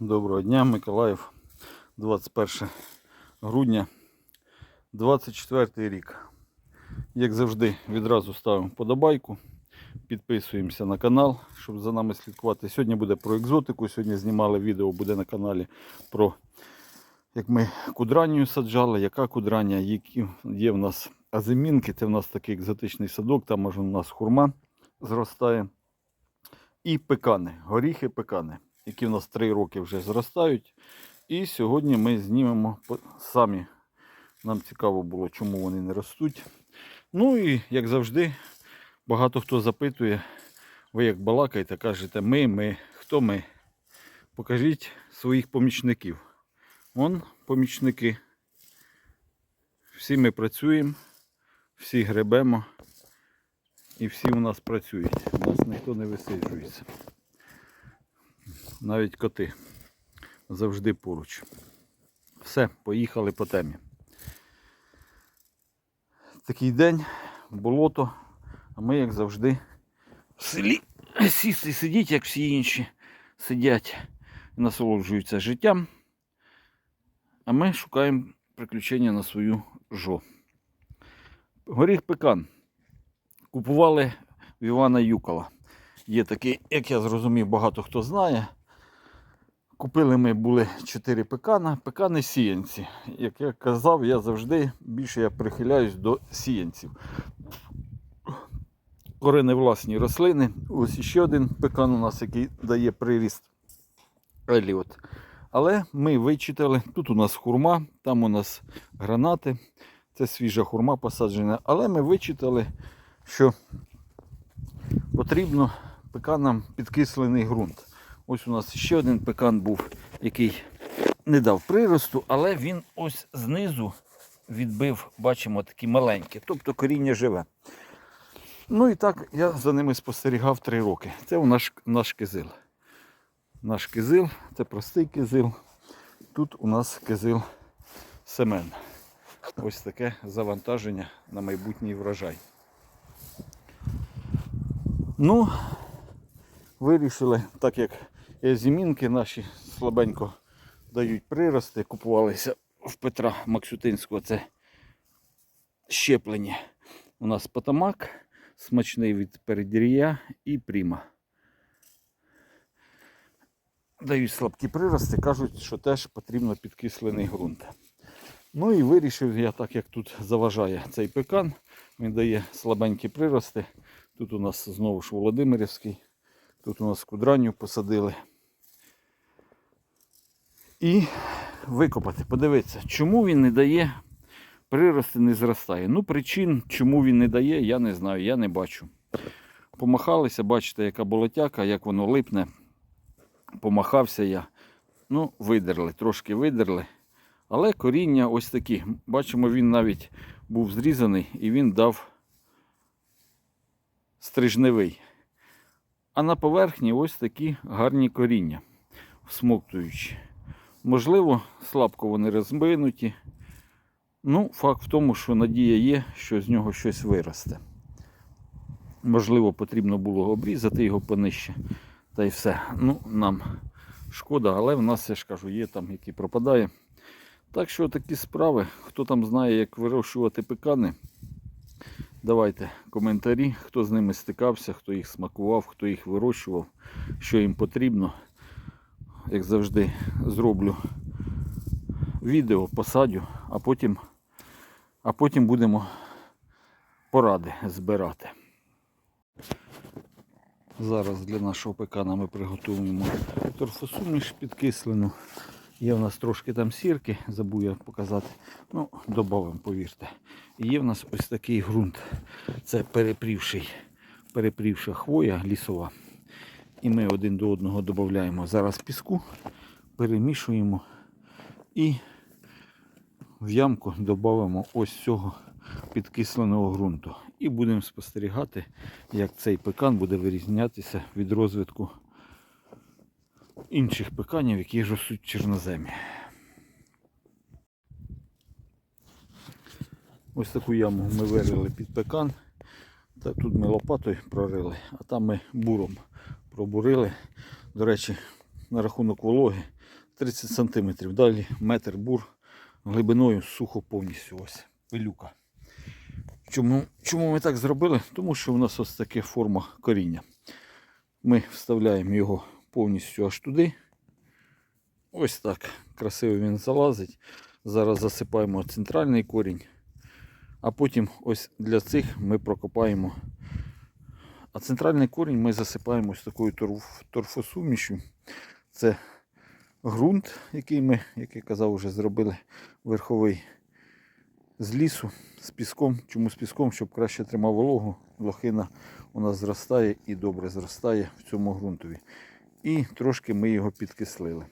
Доброго дня, Миколаїв, 21 грудня, 24 рік. Як завжди, відразу ставимо подобайку, підписуємося на канал, щоб за нами слідкувати. Сьогодні буде про екзотику. Сьогодні знімали відео, буде на каналі про як ми кудранію саджали, яка кудрання, які є в нас азимінки. Це в нас такий екзотичний садок, там може у нас хурма зростає. І пекани, горіхи пекани, які в нас 3 роки вже зростають. І сьогодні ми знімемо самі. Нам цікаво було, чому вони не ростуть. Ну і як завжди, багато хто запитує, ви як балакаєте, кажете, ми, ми, хто ми? Покажіть своїх помічників. Вон помічники. Всі ми працюємо, всі гребемо. І всі у нас працюють. У нас ніхто не висиджується. Навіть коти завжди поруч. Все, поїхали по темі. Такий день, болото, а ми, як завжди, в селі сісти сидіть, як всі інші сидять і насолоджуються життям. А ми шукаємо приключення на свою жо. Горіх пекан. Купували в Івана Юкола. Є такий, як я зрозумів, багато хто знає. Купили ми були 4 пекана, пекани сіянці. Як я казав, я завжди більше я прихиляюсь до сіянців. Кореневласні рослини. Ось ще один пекан у нас, який дає приріст. Еліот. Але ми вичитали, тут у нас хурма, там у нас гранати. Це свіжа хурма посаджена. Але ми вичитали, що потрібно пеканам підкислений ґрунт. Ось у нас ще один пекан був, який не дав приросту, але він ось знизу відбив, бачимо, такі маленькі, тобто коріння живе. Ну і так я за ними спостерігав три роки. Це у наш, наш кизил. Наш кизил, це простий кизил. Тут у нас кизил семен. Ось таке завантаження на майбутній врожай. Ну, вирішили, так як зімінки наші слабенько дають прирости, купувалися в Петра Максютинського, це щеплення. У нас потамак, смачний від передір'я і пріма. Дають слабкі прирости, кажуть, що теж потрібно підкислений ґрунт. Ну і вирішив я, так як тут заважає цей пекан, він дає слабенькі прирости. Тут у нас знову ж Володимирівський, тут у нас кудранню посадили. І викопати, подивитися, чому він не дає прирости, не зростає. Ну, причин, чому він не дає, я не знаю, я не бачу. Помахалися, бачите, яка болотяка, як воно липне. Помахався я. Ну, видерли, трошки видерли. Але коріння ось такі. Бачимо, він навіть був зрізаний і він дав стрижневий. А на поверхні ось такі гарні коріння, всмоктуючі. Можливо, слабко вони розминуті. Ну, факт в тому, що надія є, що з нього щось виросте. Можливо, потрібно було обрізати його понижче. Та й все. Ну, нам шкода, але в нас, я ж кажу, є там, який пропадає. Так що такі справи. Хто там знає, як вирощувати пекани, давайте коментарі, хто з ними стикався, хто їх смакував, хто їх вирощував, що їм потрібно. Як завжди, зроблю відео, посадю, а потім, а потім будемо поради збирати. Зараз для нашого пекана ми приготуємо торфосуміш підкислену. Є в нас трошки там сірки, забув я показати. Ну, додамо, повірте. І є в нас ось такий ґрунт. Це перепрівший, перепрівша хвоя лісова. І ми один до одного додаємо зараз піску, перемішуємо і в ямку додамо ось цього підкисленого ґрунту. І будемо спостерігати, як цей пекан буде вирізнятися від розвитку інших пеканів, які ростуть чорноземі. Ось таку яму ми вирили під пекан. Та тут ми лопатою прорили, а там ми буром пробурили. До речі, на рахунок вологи 30 см. Далі метр бур глибиною сухо повністю. Ось пилюка. Чому, чому ми так зробили? Тому що у нас ось така форма коріння. Ми вставляємо його повністю аж туди. Ось так. Красиво він залазить. Зараз засипаємо центральний корінь. А потім ось для цих ми прокопаємо. А центральний корінь ми засипаємо ось такою торф, торфосумішю. Це ґрунт, який ми, як я казав, вже зробили верховий з лісу, з піском. Чому з піском? Щоб краще тримав вологу. Лохина у нас зростає і добре зростає в цьому ґрунтові. І трошки ми його підкислили.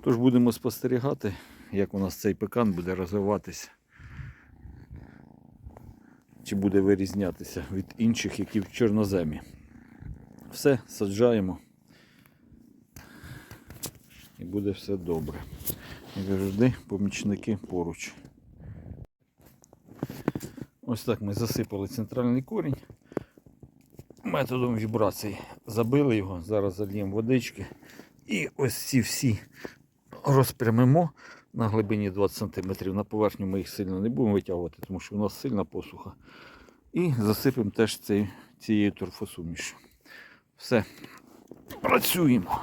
Тож будемо спостерігати, як у нас цей пекан буде розвиватися. Чи буде вирізнятися від інших, які в чорноземі. Все, саджаємо. І буде все добре. Як завжди, помічники поруч. Ось так ми засипали центральний корінь. Методом вібрації забили його, зараз зальємо водички. І ось ці всі розпрямимо на глибині 20 см. На поверхню ми їх сильно не будемо витягувати, тому що у нас сильна посуха. І засипемо теж цей, цією торфосумішю. Все, працюємо.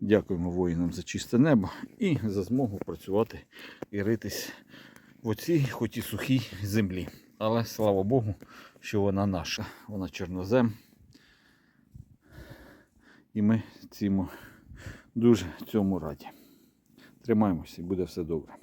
Дякуємо воїнам за чисте небо і за змогу працювати і ритись в оцій, хоч і сухій землі. Але слава Богу, що вона наша, вона чорнозем. І ми цьому дуже цьому раді. Тримаємося і буде все добре.